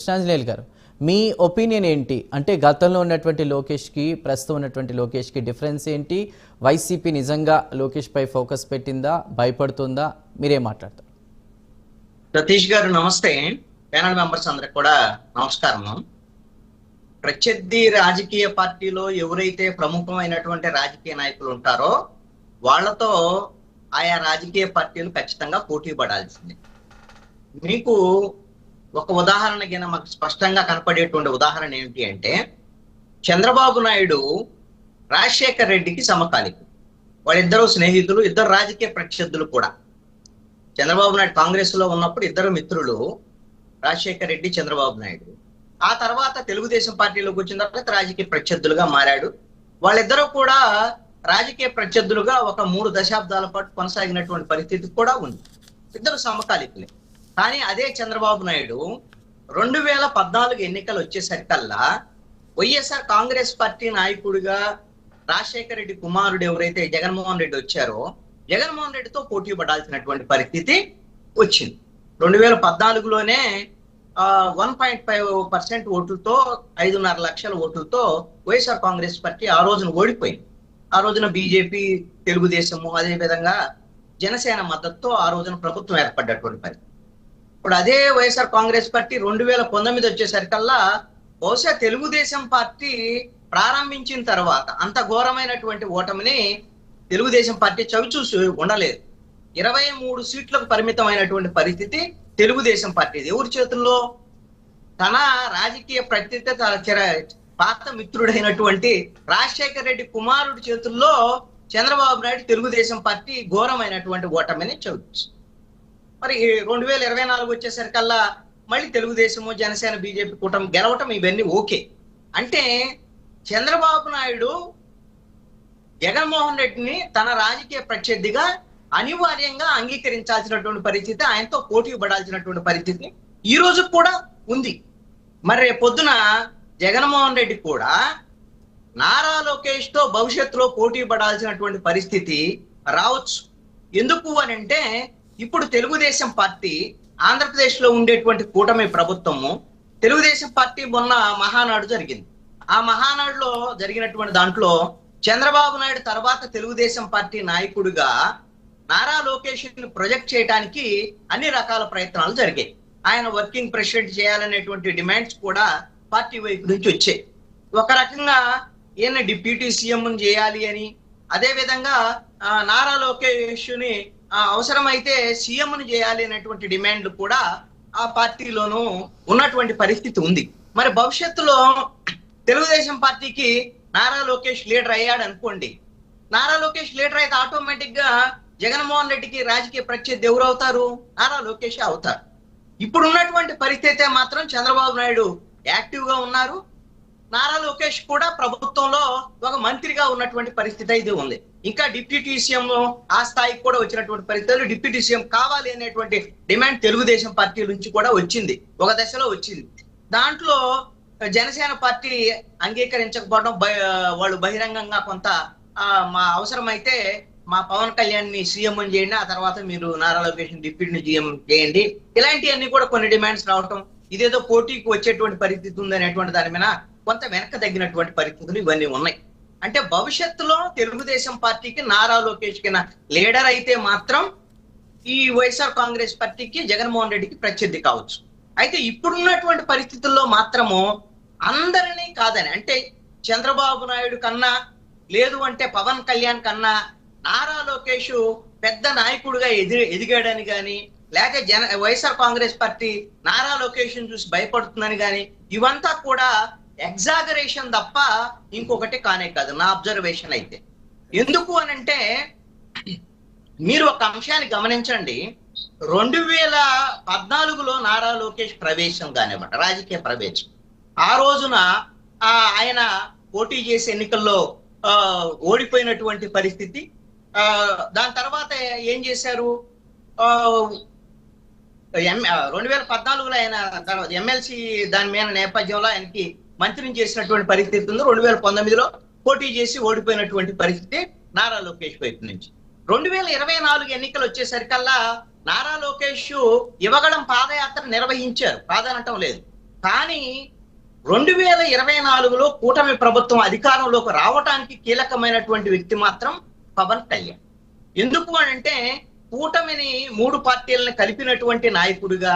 కృష్ణాంజనేయులు గారు మీ ఒపీనియన్ ఏంటి? అంటే గతంలో ఉన్నటువంటి లోకేష్కి ప్రస్తుతం ఉన్నటువంటి లోకేష్కి డిఫరెన్స్ ఏంటి? వైసీపీ నిజంగా లోకేష్ పై ఫోకస్ పెట్టిందా? భయపడుతుందా? మీరేం మాట్లాడతారు? సతీష్ గారు నమస్తే. ప్యానల్ మెంబర్స్ అందరికి కూడా నమస్కారం. ప్రత్యర్థి రాజకీయ పార్టీలో ఎవరైతే ప్రముఖమైనటువంటి రాజకీయ నాయకులు ఉంటారో వాళ్ళతో ఆయా రాజకీయ పార్టీలు ఖచ్చితంగా పోటీ పడాల్సిందే మీకు ఒక ఉదాహరణ కింద మాకు స్పష్టంగా కనపడేటువంటి ఉదాహరణ ఏంటి అంటే చంద్రబాబు నాయుడు రాజశేఖర్ రెడ్డికి సమకాలికుడు. వాళ్ళిద్దరూ స్నేహితులు ఇద్దరు రాజకీయ ప్రత్యర్థులు కూడా. చంద్రబాబు నాయుడు కాంగ్రెస్లో ఉన్నప్పుడు ఇద్దరు మిత్రులు రాజశేఖర్ రెడ్డి చంద్రబాబు నాయుడు. ఆ తర్వాత తెలుగుదేశం పార్టీలోకి వచ్చిన తర్వాత రాజకీయ ప్రత్యర్థులుగా మారాడు. వాళ్ళిద్దరూ కూడా రాజకీయ ప్రత్యర్థులుగా ఒక మూడు దశాబ్దాల పాటు కొనసాగినటువంటి పరిస్థితి కూడా ఉంది. ఇద్దరు సమకాలికులే. కానీ అదే చంద్రబాబు నాయుడు రెండు వేల పద్నాలుగు ఎన్నికలు వచ్చేసరికల్లా వైఎస్ఆర్ కాంగ్రెస్ పార్టీ నాయకుడిగా రాజశేఖర రెడ్డి కుమారుడు ఎవరైతే జగన్మోహన్ రెడ్డి వచ్చారో జగన్మోహన్ రెడ్డితో పోటీ పడాల్సినటువంటి పరిస్థితి వచ్చింది. రెండు వేల పద్నాలుగులోనే వన్ పాయింట్ ఫైవ్ పర్సెంట్ ఓట్లతో ఐదున్నర లక్షల ఓట్లతో వైఎస్ఆర్ కాంగ్రెస్ పార్టీ ఆ రోజున ఓడిపోయింది. ఆ రోజున బీజేపీ తెలుగుదేశము అదే విధంగా జనసేన మద్దతుతో ఆ రోజున ప్రభుత్వం ఏర్పడ్డటువంటి పరిస్థితి. ఇప్పుడు అదే వైఎస్ఆర్ కాంగ్రెస్ పార్టీ రెండు వేల పంతొమ్మిది వచ్చేసరికల్లా బహుశా తెలుగుదేశం పార్టీ ప్రారంభించిన తర్వాత అంత ఘోరమైనటువంటి ఓటమిని తెలుగుదేశం పార్టీ చవిచూసి ఉండలేదు. ఇరవై మూడు సీట్లకు పరిమితమైనటువంటి పరిస్థితి తెలుగుదేశం పార్టీ ఎవరి చేతుల్లో? తన రాజకీయ ప్రత్యర్థి తన పాత మిత్రుడైనటువంటి రాజశేఖర రెడ్డి కుమారుడి చేతుల్లో చంద్రబాబు నాయుడు తెలుగుదేశం పార్టీ ఘోరమైనటువంటి ఓటమిని చవిచూసి మరి రెండు వేల ఇరవై నాలుగు వచ్చేసరికల్లా మళ్ళీ తెలుగుదేశము జనసేన బీజేపీ కూటమి గెలవటం ఇవన్నీ ఓకే. అంటే చంద్రబాబు నాయుడు జగన్మోహన్ రెడ్డిని తన రాజకీయ ప్రత్యర్థిగా అనివార్యంగా అంగీకరించాల్సినటువంటి పరిస్థితి ఆయనతో పోటీ పడాల్సినటువంటి పరిస్థితి ఈ రోజు కూడా ఉంది. మరి రేపు పొద్దున జగన్మోహన్ రెడ్డి కూడా నారా లోకేష్తో భవిష్యత్తులో పోటీ పడాల్సినటువంటి పరిస్థితి రావచ్చు. ఎందుకు అని అంటే ఇప్పుడు తెలుగుదేశం పార్టీ ఆంధ్రప్రదేశ్లో ఉండేటువంటి కూటమి ప్రభుత్వము తెలుగుదేశం పార్టీ మొన్న మహానాడు జరిగింది. ఆ మహానాడులో జరిగినటువంటి దాంట్లో చంద్రబాబు నాయుడు తర్వాత తెలుగుదేశం పార్టీ నాయకుడిగా నారా లోకేష్ని ప్రొజెక్ట్ చేయడానికి అన్ని రకాల ప్రయత్నాలు జరిగాయి. ఆయన వర్కింగ్ ప్రెసిడెంట్ చేయాలనేటువంటి డిమాండ్స్ కూడా పార్టీ వైపు నుంచి వచ్చాయి. ఒక రకంగా ఈయన డిప్యూటీ సీఎం చేయాలి అని అదే విధంగా నారా లోకేష్ని అవసరమైతే సీఎంను చేయాలి అనేటువంటి డిమాండ్లు కూడా ఆ పార్టీలోనూ ఉన్నటువంటి పరిస్థితి ఉంది. మరి భవిష్యత్తులో తెలుగుదేశం పార్టీకి నారా లోకేష్ లీడర్ అయ్యాడు అనుకోండి. నారా లోకేష్ లీడర్ అయితే ఆటోమేటిక్గా జగన్మోహన్ రెడ్డికి రాజకీయ ప్రత్యర్థి ఎవరు అవుతారు నారా లోకేష్ అవుతారు. ఇప్పుడు ఉన్నటువంటి పరిస్థితి మాత్రం చంద్రబాబు నాయుడు యాక్టివ్గా ఉన్నారు. నారా లోకేష్ కూడా ప్రభుత్వంలో ఒక మంత్రిగా ఉన్నటువంటి పరిస్థితి అయితే ఉంది. ఇంకా డిప్యూటీ సీఎం ఆ స్థాయికి కూడా వచ్చినటువంటి పరిస్థితులు డిప్యూటీ సీఎం కావాలి అనేటువంటి డిమాండ్ తెలుగుదేశం పార్టీ నుంచి కూడా వచ్చింది. ఒక దశలో వచ్చింది. దాంట్లో జనసేన పార్టీ అంగీకరించకపోవడం వాళ్ళు బహిరంగంగా కొంత మా అవసరమైతే మా పవన్ కళ్యాణ్ని సీఎం చేయండి ఆ తర్వాత మీరు నారా లోకేష్ డిప్యూటీ సీఎం చేయండి. ఇలాంటివన్నీ కూడా కొన్ని డిమాండ్స్ రావటం ఇదేదో పోటీకి వచ్చేటువంటి పరిస్థితి ఉంది అనేటువంటి దాని మీద కొంత వెనక తగ్గినటువంటి పరిస్థితులు ఇవన్నీ ఉన్నాయి. అంటే భవిష్యత్తులో తెలుగుదేశం పార్టీకి నారా లోకేష్ కింద లీడర్ అయితే మాత్రం ఈ వైఎస్ఆర్ కాంగ్రెస్ పార్టీకి జగన్మోహన్ రెడ్డికి ప్రత్యర్థి కావచ్చు. అయితే ఇప్పుడున్నటువంటి పరిస్థితుల్లో మాత్రము అందరినీ కాదని అంటే చంద్రబాబు నాయుడు కన్నా లేదు అంటే పవన్ కళ్యాణ్ కన్నా నారా లోకేష్ పెద్ద నాయకుడిగా ఎది ఎదిగాడని కానీ లేక జన YSR Congress party Nara Lokesh చూసి భయపడుతుందని కానీ ఇవంతా కూడా ఎగ్జాగరేషన్ తప్ప ఇంకొకటి కానే కాదు. నా అబ్జర్వేషన్ అయితే. ఎందుకు అనంటే మీరు ఒక అంశాన్ని గమనించండి. రెండు వేల పద్నాలుగులో నారా లోకేష్ ప్రవేశం కానివ్వండి రాజకీయ ప్రవేశం. ఆ రోజున ఆ, ఆయన పోటీ చేసే ఎన్నికల్లో ఓడిపోయినటువంటి పరిస్థితి. ఆ, దాని తర్వాత ఏం చేశారు? ఆ, ఎం- రెండు వేల పద్నాలుగులో ఆయన తర్వాత ఎమ్మెల్సీ దాని మీద నేపథ్యంలో ఆయనకి మంత్రిని చేసినటువంటి పరిస్థితి ఉంది. రెండు వేల పంతొమ్మిదిలో పోటీ చేసి ఓడిపోయినటువంటి పరిస్థితి నారా లోకేష్ వైపు నుంచి. రెండు వేల ఇరవై నాలుగు ఎన్నికలు వచ్చేసరికల్లా నారా లోకేష్ ఇవ్వగడం పాదయాత్ర నిర్వహించారు. కాదనటం లేదు. కానీ రెండు వేల ఇరవై నాలుగులో కూటమి ప్రభుత్వం అధికారంలోకి రావటానికి కీలకమైనటువంటి వ్యక్తి మాత్రం పవన్ కళ్యాణ్. ఎందుకు అని అంటే కూటమిని మూడు పార్టీలను కలిపినటువంటి నాయకుడిగా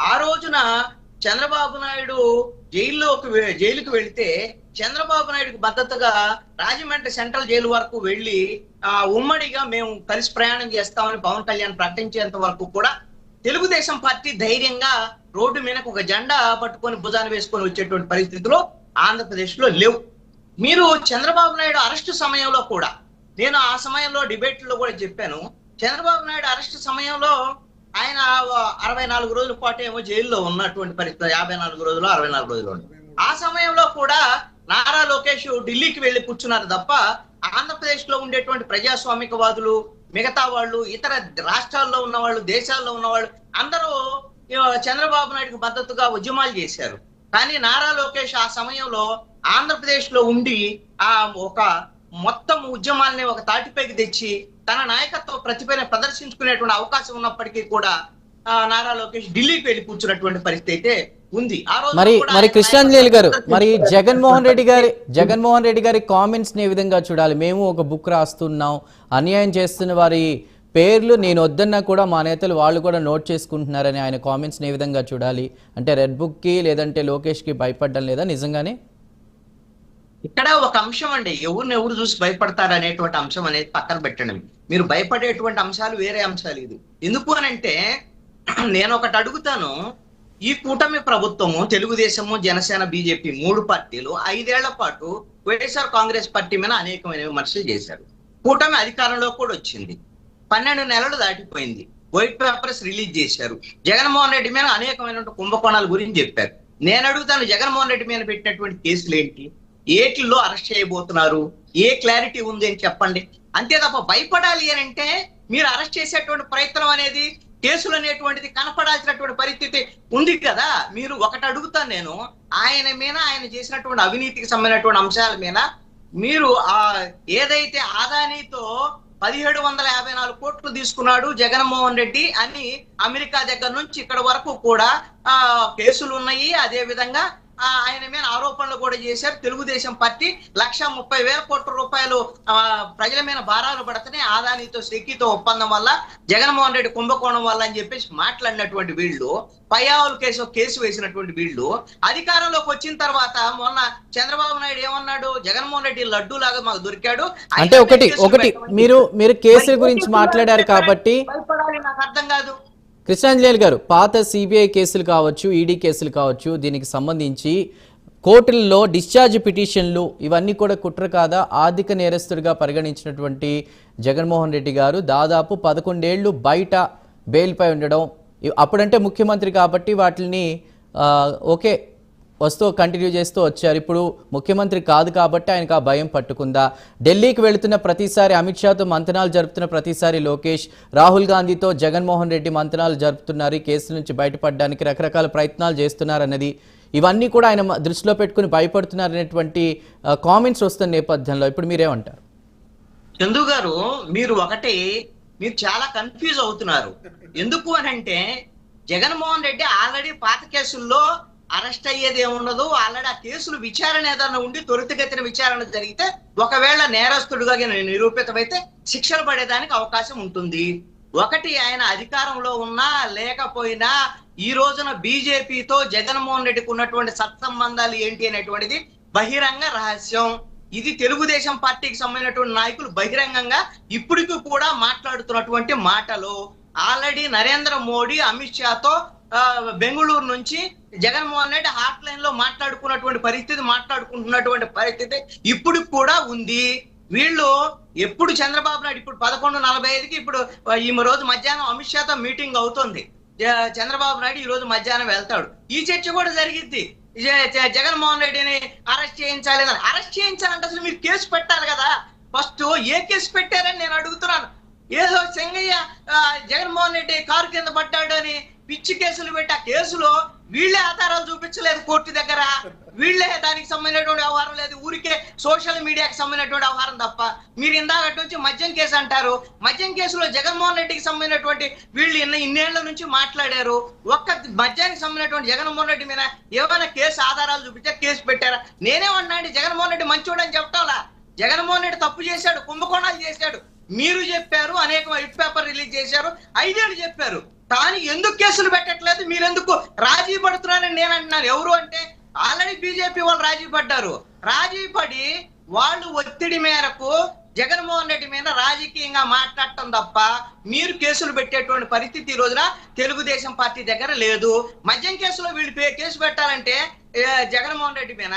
ఆ రోజున చంద్రబాబు నాయుడు జైల్లోకి జైలుకు వెళితే చంద్రబాబు నాయుడుకి భద్రతగా రాజమండ్రి సెంట్రల్ జైలు వరకు వెళ్ళి ఆ ఉమ్మడిగా మేము కలిసి ప్రయాణం చేస్తామని పవన్ కళ్యాణ్ ప్రకటించేంత వరకు కూడా తెలుగుదేశం పార్టీ ధైర్యంగా రోడ్డు మీదకు ఒక జెండా పట్టుకొని భుజాన్ని వేసుకొని వచ్చేటువంటి పరిస్థితిలో ఆంధ్రప్రదేశ్లో లేవు. మీరు చంద్రబాబు నాయుడు అరెస్టు సమయంలో కూడా నేను ఆ సమయంలో డిబేట్లో కూడా చెప్పాను చంద్రబాబు నాయుడు అరెస్టు సమయంలో ఆయన అరవై నాలుగు రోజుల పాటు ఏమో జైల్లో ఉన్నటువంటి పరిస్థితి యాభై నాలుగు రోజులు అరవై నాలుగు రోజులు ఆ సమయంలో కూడా నారా లోకేష్ ఢిల్లీకి వెళ్ళి కూర్చున్నారు తప్ప ఆంధ్రప్రదేశ్లో ఉండేటువంటి ప్రజాస్వామికవాదులు మిగతా వాళ్ళు ఇతర రాష్ట్రాల్లో ఉన్న వాళ్ళు దేశాల్లో ఉన్న వాళ్ళు అందరూ చంద్రబాబు నాయుడుకి మద్దతుగా ఉద్యమాలు చేశారు. కానీ నారా లోకేష్ ఆ సమయంలో ఆంధ్రప్రదేశ్లో ఉండి ఆ ఒక మొత్తం ఉద్యమాల్ని ఒక తాటిపైకి తెచ్చి తన నాయకత్వ ప్రతిభని ప్రదర్శించుకునేటువంటి అవకాశం ఉన్నప్పటికీ కూడా నారా లోకేష్ ఢిల్లీకి వెళ్ళి కూర్చున్నటువంటి పరిస్థితి అయితే ఉంది. ఆ రోజు మరి మరి కృష్ణాంజలి గారు మరి. జగన్మోహన్ రెడ్డి గారి జగన్మోహన్ రెడ్డి గారి కామెంట్స్ని ఏ విధంగా చూడాలి? మేము ఒక బుక్ రాస్తున్నాం అన్యాయం చేస్తున్న వారి పేర్లు నేను వద్దన్నా కూడా మా నేతలు వాళ్ళు కూడా నోట్ చేసుకుంటున్నారని ఆయన కామెంట్స్ని ఏ విధంగా చూడాలి? అంటే రెడ్ బుక్కి లేదంటే లోకేష్కి భయపడడం లేదా నిజంగానే? ఇక్కడ ఒక అంశం అండి. ఎవరిని ఎవరు చూసి భయపడతారు అనేటువంటి అంశం అనేది పక్కన పెట్టండి. మీరు భయపడేటువంటి అంశాలు వేరే అంశాలు ఇది. ఎందుకు అని అంటే నేను ఒకటి అడుగుతాను. ఈ కూటమి ప్రభుత్వము తెలుగుదేశము జనసేన బీజేపీ మూడు పార్టీలు ఐదేళ్ళ పాటు వైఎస్ఆర్ కాంగ్రెస్ పార్టీ మీద అనేకమైన విమర్శలు చేశారు. కూటమి అధికారంలో కూడా వచ్చింది. పన్నెండు నెలలు దాటిపోయింది. వైట్ పేపర్స్ రిలీజ్ చేశారు. జగన్మోహన్ రెడ్డి మీద అనేకమైన కుంభకోణాల గురించి చెప్పారు. నేను అడుగుతాను జగన్మోహన్ రెడ్డి మీద పెట్టినటువంటి కేసులు ఏంటి? ఏటిల్లో అరెస్ట్ చేయబోతున్నారు? ఏ క్లారిటీ ఉంది అని చెప్పండి. అంతే తప్ప భయపడాలి అని అంటే మీరు అరెస్ట్ చేసేటువంటి ప్రయత్నం అనేది కేసులు అనేటువంటిది కనపడాల్సినటువంటి పరిస్థితి ఉంది కదా. మీరు ఒకటి అడుగుతాను నేను. ఆయన మీద ఆయన చేసినటువంటి అవినీతికి సంబంధించినటువంటి అంశాల మీద మీరు ఆ ఏదైతే ఆదానీతో పదిహేడు వందల యాభై నాలుగు కోట్లు తీసుకున్నాడు జగన్మోహన్ రెడ్డి అని అమెరికా దగ్గర నుంచి ఇక్కడ వరకు కూడా ఆ కేసులు ఉన్నాయి. అదే విధంగా ఆయన మీద ఆరోపణలు కూడా చేశారు. తెలుగుదేశం పార్టీ లక్ష ముప్పై వేల కోట్ల రూపాయలు ప్రజల మీద భారాలు పడుతున్నాయి ఆదానితో సెక్కితో ఒప్పందం వల్ల జగన్మోహన్ రెడ్డి కుంభకోణం వల్ల అని చెప్పేసి మాట్లాడినటువంటి వీళ్ళు పయ్యావుల కేసు కేసు వేసినటువంటి వీళ్ళు అధికారంలోకి వచ్చిన తర్వాత మొన్న చంద్రబాబు నాయుడు ఏమన్నాడు? జగన్మోహన్ రెడ్డి లడ్డు లాగా మాకు దొరికాడు. అంటే ఒకటి ఒకటి మీరు మీరు కేసుల గురించి మాట్లాడారు కాబట్టి నాకు అర్థం కాదు. కృష్ణాంజలి గారు పాత సిబిఐ కేసులు కావచ్చు ఈడీ కేసులు కావచ్చు దీనికి సంబంధించి కోర్టుల్లో డిశ్చార్జ్ పిటిషన్లు ఇవన్నీ కూడా కుట్ర కాదా? ఆర్థిక నేరస్తుడిగా పరిగణించినటువంటి జగన్మోహన్ రెడ్డి గారు దాదాపు పదకొండేళ్ళు బయట బెయిల్పై ఉండడం. అప్పుడంటే ముఖ్యమంత్రి కాబట్టి వాటిని ఓకే వస్తూ కంటిన్యూ చేస్తూ వచ్చారు. ఇప్పుడు ముఖ్యమంత్రి కాదు కాబట్టి ఆయనకు ఆ భయం పట్టుకుందా? ఢిల్లీకి వెళుతున్న ప్రతిసారి అమిత్ షాతో మంతనాలు జరుపుతున్న ప్రతిసారి లోకేష్ రాహుల్ గాంధీతో జగన్మోహన్ రెడ్డి మంతనాలు జరుపుతున్నారు. ఈ నుంచి బయటపడడానికి రకరకాల ప్రయత్నాలు చేస్తున్నారన్నది. ఇవన్నీ కూడా ఆయన దృష్టిలో పెట్టుకుని భయపడుతున్నారు అనేటువంటి కామెంట్స్ వస్తున్న నేపథ్యంలో ఇప్పుడు మీరేమంటారు? చందు గారు మీరు ఒకటి మీరు చాలా కన్ఫ్యూజ్ అవుతున్నారు. ఎందుకు అని అంటే జగన్మోహన్ రెడ్డి ఆల్రెడీ పాత కేసుల్లో అరెస్ట్ అయ్యేది ఏముండదు? ఆల్రెడీ ఆ కేసులు విచారణ ఏదైనా ఉండి త్వరితగతిన విచారణ జరిగితే ఒకవేళ నేరస్తుడుగా నిరూపితమైతే శిక్షలు పడేదానికి అవకాశం ఉంటుంది. ఒకటి ఆయన అధికారంలో ఉన్నా లేకపోయినా ఈ రోజున బీజేపీతో జగన్మోహన్ రెడ్డికి ఉన్నటువంటి సత్సంబంధాలు ఏంటి అనేటువంటిది బహిరంగ రహస్యం. ఇది తెలుగుదేశం పార్టీకి సంబంధించినటువంటి నాయకులు బహిరంగంగా ఇప్పటికీ కూడా మాట్లాడుతున్నటువంటి మాటలు. ఆల్రెడీ నరేంద్ర మోడీ అమిత్ షాతో బెంగళూరు నుంచి జగన్మోహన్ రెడ్డి హాట్ లైన్లో మాట్లాడుకున్నటువంటి పరిస్థితి మాట్లాడుకుంటున్నటువంటి పరిస్థితి ఇప్పుడు కూడా ఉంది. వీళ్ళు ఎప్పుడు చంద్రబాబు నాయుడు ఇప్పుడు పదకొండు నలభై ఐదుకి ఇప్పుడు ఈ రోజు మధ్యాహ్నం అమిత్ షాతో మీటింగ్ అవుతుంది. చంద్రబాబు నాయుడు ఈ రోజు మధ్యాహ్నం వెళ్తాడు. ఈ చర్చ కూడా జరిగిద్ది. జగన్మోహన్ రెడ్డిని అరెస్ట్ చేయించాలి అని. అరెస్ట్ చేయించాలంటే అసలు మీరు కేసు పెట్టాలి కదా. ఫస్ట్ ఏ కేసు పెట్టారని నేను అడుగుతున్నాను. ఏదో చెంగయ్య ఆ, జగన్మోహన్ రెడ్డి కారు కింద పడ్డాడు అని పిచ్చి కేసులు పెట్టి ఆ కేసులో వీళ్ళే ఆధారాలు చూపించలేదు కోర్టు దగ్గర. వీళ్ళే దానికి సంబంధించినటువంటి వ్యవహారం లేదు. ఊరికే సోషల్ మీడియాకి సంబంధించినటువంటి వ్యవహారం తప్ప. మీరు ఇందాకటి నుంచి మద్యం కేసు అంటారు. మద్యం కేసులో జగన్మోహన్ రెడ్డికి సంబంధించినటువంటి వీళ్ళు ఇన్న ఇన్నేళ్ళ నుంచి మాట్లాడారు. ఒక్క మద్యానికి సంబంధించినటువంటి జగన్మోహన్ రెడ్డి మీద ఏమైనా కేసు ఆధారాలు చూపించా కేసు పెట్టారా? నేనేమన్నా అండి జగన్మోహన్ రెడ్డి మంచోడని చెప్తాలా జగన్మోహన్ రెడ్డి తప్పు చేశాడు కుంభకోణాలు చేశాడు. మీరు చెప్పారు అనేక వైట్ పేపర్ రిలీజ్ చేశారు ఐదేళ్ళు చెప్పారు. కానీ ఎందుకు కేసులు పెట్టట్లేదు? మీరెందుకు రాజీ పడుతున్నారని నేను అంటున్నాను. ఎవరు అంటే ఆల్రెడీ బీజేపీ వాళ్ళు రాజీ పడ్డారు. రాజీ పడి వాళ్ళు ఒత్తిడి మేరకు జగన్మోహన్ రెడ్డి మీద రాజకీయంగా మాట్లాడటం తప్ప మీరు కేసులు పెట్టేటువంటి పరిస్థితి ఈ రోజున తెలుగుదేశం పార్టీ దగ్గర లేదు. మద్యం కేసులో వీళ్ళు కేసు పెట్టాలంటే జగన్మోహన్ రెడ్డి మీద.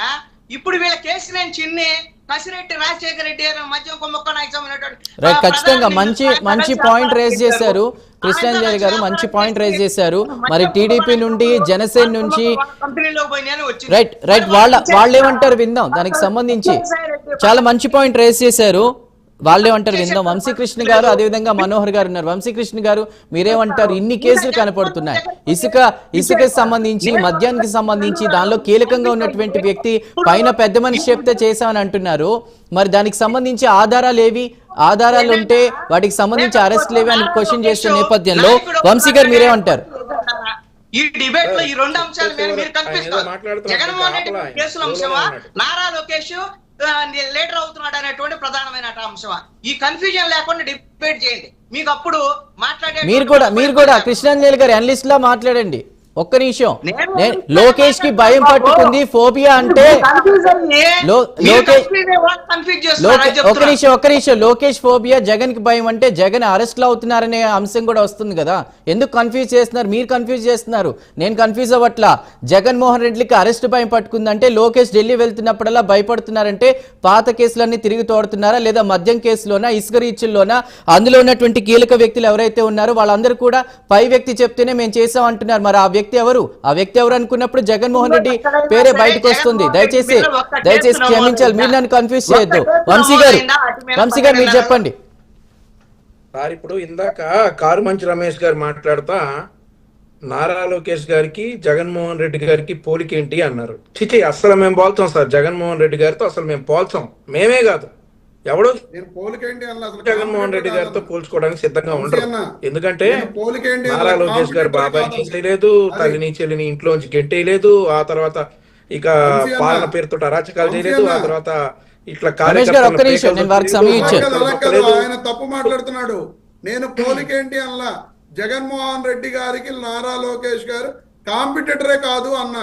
ఇప్పుడు వీళ్ళ కేసు నేను చిన్ని? కసిరెడ్డి రాజశేఖర రెడ్డి గారు మద్యం కుంభకోణానికి సంబంధించినటువంటి రైట్ ఖచ్చితంగా మంచి మంచి పాయింట్ రేజ్ అప్పారావు చేశారు. కృష్ణాంజలి గారు మంచి పాయింట్ రేజ్ చేశారు. మరి టీడీపీ నుండి జనసేన నుంచి. రైట్ రైట్ వాళ్ళ వాళ్ళు ఏమంటారు విందాం. దానికి సంబంధించి చాలా మంచి పాయింట్ రేజ్ చేశారు. వాళ్ళేమంటారు విందాం. వంశీకృష్ణ గారు అదేవిధంగా మనోహర్ గారు ఉన్నారు. వంశీకృష్ణ గారు మీరేమంటారు? ఇన్ని కేసులు కనపడుతున్నాయి. ఇసుక ఇసుకకి సంబంధించి మద్యానికి సంబంధించి దానిలో కీలకంగా ఉన్నటువంటి వ్యక్తి పైన పెద్ద మనిషి చెప్తే చేశామని అంటున్నారు. మరి దానికి సంబంధించి ఆధారాలు ఏవి? ఆధారాలు ఉంటే వాటికి సంబంధించి అరెస్ట్లు ఏవి అని క్వశ్చన్ చేస్తున్న నేపథ్యంలో వంశీ గారు మీరేమంటారు ఈ డిబేట్లో ఈ రెండు అంశాల మీరు కనిపిస్తారు జగన్మోహన్ రెడ్డి. కేసుల అంశమా. నారా లోకేష్ లీడర్ అవుతున్నాడు అనేటువంటి ప్రధానమైన అంశమా ఈ కన్ఫ్యూజన్ లేకుండా డిబేట్ చేయండి. మీకు అప్పుడు మాట్లాడే మీరు కూడా మీరు కూడా కృష్ణాంజలి గారు అనలిస్ట్ లా మాట్లాడండి. ఒక్క నిమిషం. లోకేష్కి భయం పట్టుకుంది ఫోబియా అంటే లో- ఒక్క నిమిషం ఒక్క నిమిషం. లోకేష్ ఫోబియా జగన్కి భయం అంటే జగన్ అరెస్ట్ అవుతున్నారనే అంశం కూడా వస్తుంది కదా. ఎందుకు కన్ఫ్యూజ్ చేస్తున్నారు? మీరు కన్ఫ్యూజ్ చేస్తున్నారు. నేను కన్ఫ్యూజ్ అవ్వట్లా. జగన్మోహన్ రెడ్డికి అరెస్ట్ భయం పట్టుకుందంటే లోకేష్ ఢిల్లీ వెళ్తున్నప్పుడల్లా భయపడుతున్నారంటే పాత కేసులన్నీ తిరిగి తోడుతున్నారా? లేదా మద్యం కేసులోనా? ఇసుక రీచుల్లోనా? అందులో ఉన్నటువంటి కీలక వ్యక్తులు ఎవరైతే ఉన్నారో వాళ్ళందరూ కూడా పై వ్యక్తి చెప్తేనే మేము చేసాం అంటున్నారు. మరి ఆ వ్యక్తి ఎవరు? ఆ వ్యక్తి ఎవరు అనుకున్నప్పుడు జగన్మోహన్ రెడ్డి పేరే బయటకు వస్తుంది. దయచేసి దయచేసి క్షమించాలి. మీరు నన్ను కన్ఫ్యూజ్ చేయొద్దు. వంశీ గారు వంశీ గారు మీరు చెప్పండి. సార్ ఇప్పుడు ఇందాక కారు మంచి రమేష్ గారు మాట్లాడుతా నారా లోకేష్ గారికి జగన్మోహన్ రెడ్డి గారికి పోలికేంటి అన్నారు. చిచి అసలు మేము పోల్చాం సార్. జగన్మోహన్ రెడ్డి గారితో అసలు మేము పోల్చాం. మేమే కాదు. ఎవడు జగన్మోహన్ రెడ్డి గారితో పోల్చుకోవడానికి సిద్ధంగా ఉండరు అన్న, ఎందుకంటే నారా అన్న, లోకేష్ గారు బాబాయ్ అది. తల్లిని చెల్లిని ఇంట్లోంచి గెట్టేయలేదు ఆ తర్వాత ఇక. పాలన పేరుతో అరాచకాలు చేయలేదు ఆ. తర్వాత ఇట్లా అలా అలా. ఆయన తప్పు మాట్లాడుతున్నాడు నేను పోలికేంటి అన్నా జగన్మోహన్ రెడ్డి గారికి నారా లోకేష్ గారు కాంపిటేటరే కాదు అన్న